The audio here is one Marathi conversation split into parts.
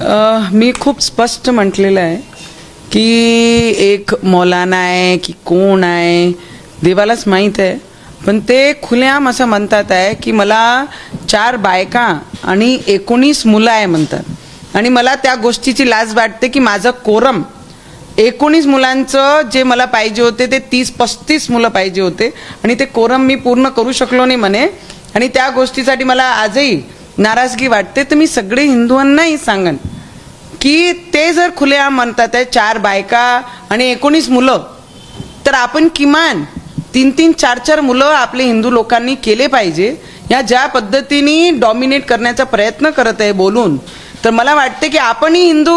मी खूप स्पष्ट म्हटलेलं आहे की एक मौलाना आहे की कोण आहे देवालाच माहीत आहे. पण ते खुलेआम असं म्हणतात आहे की मला चार बायका आणि एकोणीस मुलं आहे म्हणतात. आणि मला त्या गोष्टीची लाज वाटते की माझं कोरम एकोणीस मुलांचं जे मला पाहिजे होते ते तीस पस्तीस मुलं पाहिजे होते. आणि ते कोरम मी पूर्ण करू शकलो नाही म्हणे. आणि त्या गोष्टीसाठी मला आजही नाराजगी वाटते. तर मी सगळे हिंदूंनाही सांगन. की ते जर खुलेआम म्हणतात आहे चार बायका आणि एकोणीस मुलं तर आपण किमान तीन तीन चार चार मुलं आपले हिंदू लोकांनी केले पाहिजे. या ज्या पद्धतीने डॉमिनेट करण्याचा प्रयत्न करत आहे बोलून तर मला वाटते की आपणही हिंदू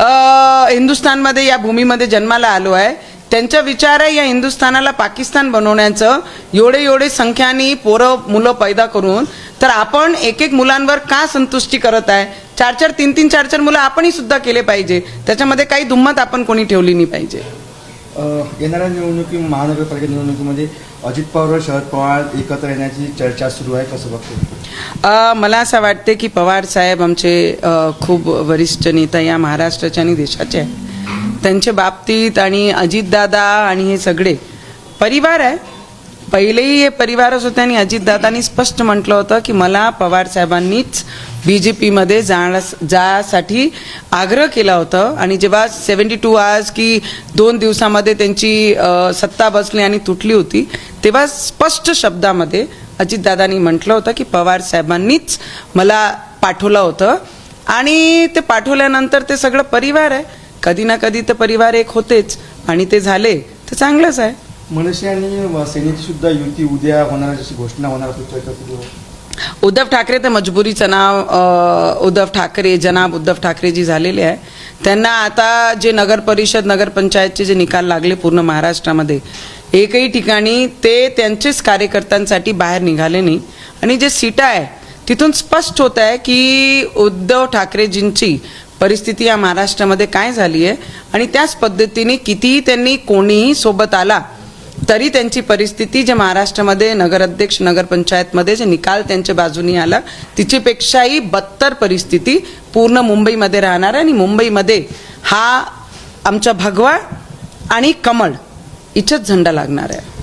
हिंदुस्थानमध्ये या भूमीमध्ये जन्माला आलो आहे. त्यांचा विचार आहे या हिंदुस्थानाला पाकिस्तान बनवण्याचं एवढे एवढे संख्याने पोरं मुलं पैदा करून तर आपण एक एक मुलांवर का संतुष्टी करत आहे? चार चार तीन तीन चार चार मुलं आपणही सुद्धा केले पाहिजे. त्याच्यामध्ये काही दुम्मत आपण कोणी ठेवली नाही पाहिजे. येणाऱ्या निवडणुकी महानगरपालिका निवडणुकीमध्ये अजित पवार व शरद पवार एकत्र येण्याची चर्चा सुरू आहे. कसं बघतो? मला असं वाटते की पवार साहेब आमचे खूप वरिष्ठ नेता या महाराष्ट्राचे आणि देशाचे आहे त्यांच्या बाबतीत आणि अजितदादा आणि हे सगळे परिवार आहे. पहिलेही हे परिवारच होते आणि अजितदादांनी स्पष्ट म्हटलं होतं की मला पवार साहेबांनीच बी जे पीमध्ये जाण्यास जासाठी आग्रह केला होता. आणि जेव्हा सेवन्टी टू आवर्स की दोन दिवसामध्ये त्यांची सत्ता बसली आणि तुटली होती तेव्हा स्पष्ट शब्दामध्ये अजितदादांनी म्हटलं होतं की पवार साहेबांनीच मला पाठवलं होतं. आणि ते पाठवल्यानंतर ते सगळं परिवार आहे. कधी ना कधी तर परिवार एक होतेच. आणि ते झाले तर चांगलंच आहे. मनसे आणि सेनेची सुद्धा युती उद्या होणार जशी घोषणा होणार चर्चा सुरू आहे उद्धव ठाकरे तर मजबुरीचं नाव उद्धव ठाकरे जनाब उद्धव ठाकरे जी झालेले आहे. त्यांना आता जे नगर परिषद नगरपंचायतचे जे निकाल लागले पूर्ण महाराष्ट्रामध्ये एकही ठिकाणी ते त्यांचेच कार्यकर्त्यांसाठी बाहेर निघाले नाही. आणि जे सीटा आहे तिथून स्पष्ट होत आहे की उद्धव ठाकरेजींची परिस्थिती या महाराष्ट्रामध्ये काय झाली आहे आणि त्याच पद्धतीने कितीही त्यांनी कोणीही सोबत आला तरी त्यांची परिस्थिती जे महाराष्ट्रामध्ये नगराध्यक्ष नगरपंचायतमध्ये जे निकाल त्यांच्या बाजूनी आला तिच्यापेक्षाही बत्तर परिस्थिती पूर्ण मुंबईमध्ये राहणार आहे आणि मुंबईमध्ये हा आमचा भगवा आणि कमळ इथंच झेंडा लागणार आहे.